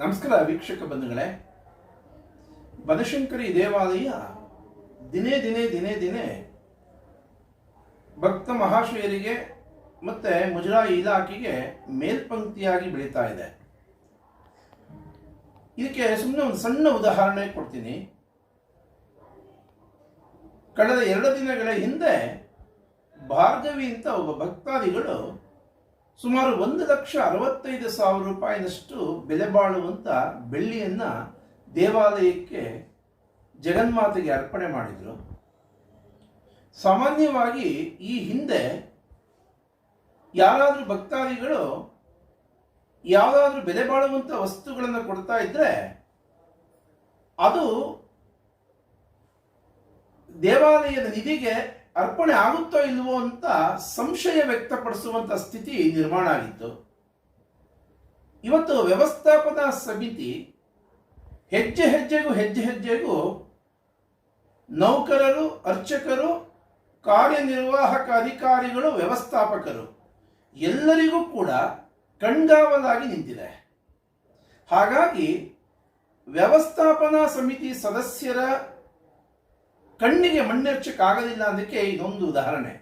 ನಮಸ್ಕಾರ ವೀಕ್ಷಕ ಬಂಧುಗಳೇ. ಬನಶಂಕರಿ ದೇವಾಲಯ ದಿನೇ ದಿನೇ ದಿನೇ ದಿನೇ ಭಕ್ತ ಮಹಾಶಯರಿಗೆ ಮತ್ತೆ ಮುಜರಾಯಿ ಇಲಾಖೆಗೆ ಮೇಲ್ಪಂಕ್ತಿಯಾಗಿ ಬೆಳೀತಾ ಇದೆ. ಇದಕ್ಕೆ ಸುಮ್ಮನೆ ಒಂದು ಸಣ್ಣ ಉದಾಹರಣೆ ಕೊಡ್ತೀನಿ. ಕಳೆದ ಎರಡು ದಿನಗಳ ಹಿಂದೆ ಭಾರ್ಗವಿ ಅಂತ ಒಬ್ಬ ಭಕ್ತಾದಿಗಳು ಸುಮಾರು ಒಂದು ಲಕ್ಷ ಅರವತ್ತೈದು ಸಾವಿರ ರೂಪಾಯಿನಷ್ಟು ಬೆಲೆ ಬಾಳುವಂಥ ಬೆಳ್ಳಿಯನ್ನು ದೇವಾಲಯಕ್ಕೆ ಜಗನ್ಮಾತೆಗೆ ಅರ್ಪಣೆ ಮಾಡಿದರು. ಸಾಮಾನ್ಯವಾಗಿ ಈ ಹಿಂದೆ ಯಾರಾದರೂ ಭಕ್ತಾದಿಗಳು ಯಾವುದಾದ್ರೂ ಬೆಲೆ ಬಾಳುವಂಥ ವಸ್ತುಗಳನ್ನು ಕೊಡ್ತಾ ಇದ್ದರೆ ಅದು ದೇವಾಲಯದ ನಿಧಿಗೆ ಅರ್ಪಣೆ ಆಗುತ್ತೋ ಇಲ್ವೋ ಅಂತ ಸಂಶಯ ವ್ಯಕ್ತಪಡಿಸುವಂತ ಸ್ಥಿತಿ ನಿರ್ಮಾಣ ಆಗಿತ್ತು. ಇವತ್ತು ವ್ಯವಸ್ಥಾಪನಾ ಸಮಿತಿ ಹೆಜ್ಜೆ ಹೆಜ್ಜೆಗೂ ಹೆಜ್ಜೆ ಹೆಜ್ಜೆಗೂ ನೌಕರರು, ಅರ್ಚಕರು, ಕಾರ್ಯನಿರ್ವಾಹಕ ಅಧಿಕಾರಿಗಳು, ವ್ಯವಸ್ಥಾಪಕರು ಎಲ್ಲರಿಗೂ ಕೂಡ ಕಣ್ಗಾವಲಾಗಿ ನಿಂತಿದೆ. ಹಾಗಾಗಿ ವ್ಯವಸ್ಥಾಪನಾ ಸಮಿತಿ ಸದಸ್ಯರ ಕಣ್ಣಿಗೆ ಮಣ್ಣೆರ್ಚಕ್ಕಾಗಲಿಲ್ಲ ಅದಕ್ಕೆ ಇದೊಂದು ಉದಾಹರಣೆ.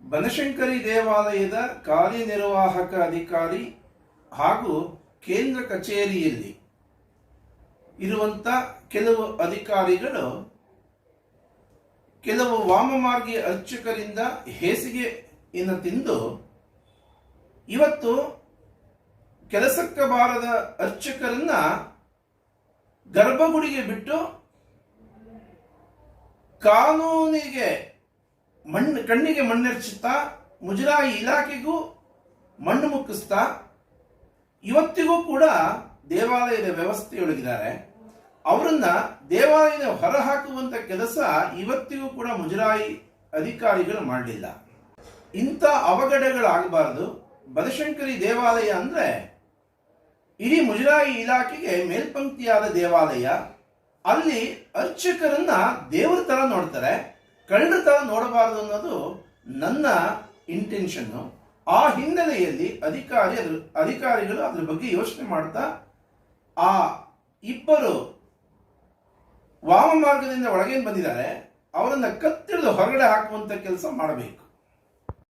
ಬನಶಂಕರಿ ದೇವಾಲಯದ ಕಾರ್ಯನಿರ್ವಾಹಕ ಅಧಿಕಾರಿ ಹಾಗೂ ಕೇಂದ್ರ ಕಚೇರಿಯಲ್ಲಿ ಇರುವಂತ ಕೆಲವು ಅಧಿಕಾರಿಗಳು ಕೆಲವು ವಾಮಮಾರ್ಗಿ ಅರ್ಚಕರಿಂದ ಹೇಸಿಗೆಯನ್ನು ತಿಂದು ಇವತ್ತು ಕೆಲಸಕ್ಕೆ ಬಾರದ ಅರ್ಚಕರನ್ನ ಗರ್ಭಗುಡಿಗೆ ಬಿಟ್ಟು ಕಾನೂನಿಗೆ ಮಣ್ಣು, ಕಣ್ಣಿಗೆ ಮಣ್ಣೆರಚುತ್ತಾ ಮುಜರಾಯಿ ಇಲಾಖೆಗೂ ಮಣ್ಣು ಮುಕ್ಕಿಸ್ತಾ, ಇವತ್ತಿಗೂ ಕೂಡ ದೇವಾಲಯದ ವ್ಯವಸ್ಥೆಯೊಳಗಿದ್ದಾರೆ. ಅವರನ್ನ ದೇವಾಲಯದ ಹೊರಹಾಕುವಂತ ಕೆಲಸ ಇವತ್ತಿಗೂ ಕೂಡ ಮುಜರಾಯಿ ಅಧಿಕಾರಿಗಳು ಮಾಡಲಿಲ್ಲ. ಇಂಥ ಅವಘಡಗಳಾಗಬಾರದು. ಬನಶಂಕರಿ ದೇವಾಲಯ ಅಂದ್ರೆ ಇಡೀ ಮುಜರಾಯಿ ಇಲಾಖೆಗೆ ಮೇಲ್ಪಂಕ್ತಿಯಾದ ದೇವಾಲಯ. ಅಲ್ಲಿ ಅರ್ಚಕರನ್ನ ದೇವರ ತರ ನೋಡ್ತಾರೆ. ಕಳ್ಳರ ತರ ನೋಡಬಾರದು ಅನ್ನೋದು ನನ್ನ ಇಂಟೆನ್ಷನ್ನು ಆ ಹಿನ್ನೆಲೆಯಲ್ಲಿ ಅಧಿಕಾರಿ ಅಧಿಕಾರಿಗಳು ಅದ್ರ ಬಗ್ಗೆ ಯೋಚನೆ ಮಾಡ್ತಾ, ಆ ಇಬ್ಬರು ವಾಮ ಮಾರ್ಗದಿಂದ ಒಳಗೇನು ಬಂದಿದ್ದಾರೆ, ಅವರನ್ನ ಕತ್ತಿಳಿದು ಹೊರಗಡೆ ಹಾಕುವಂತ ಕೆಲಸ ಮಾಡಬೇಕು.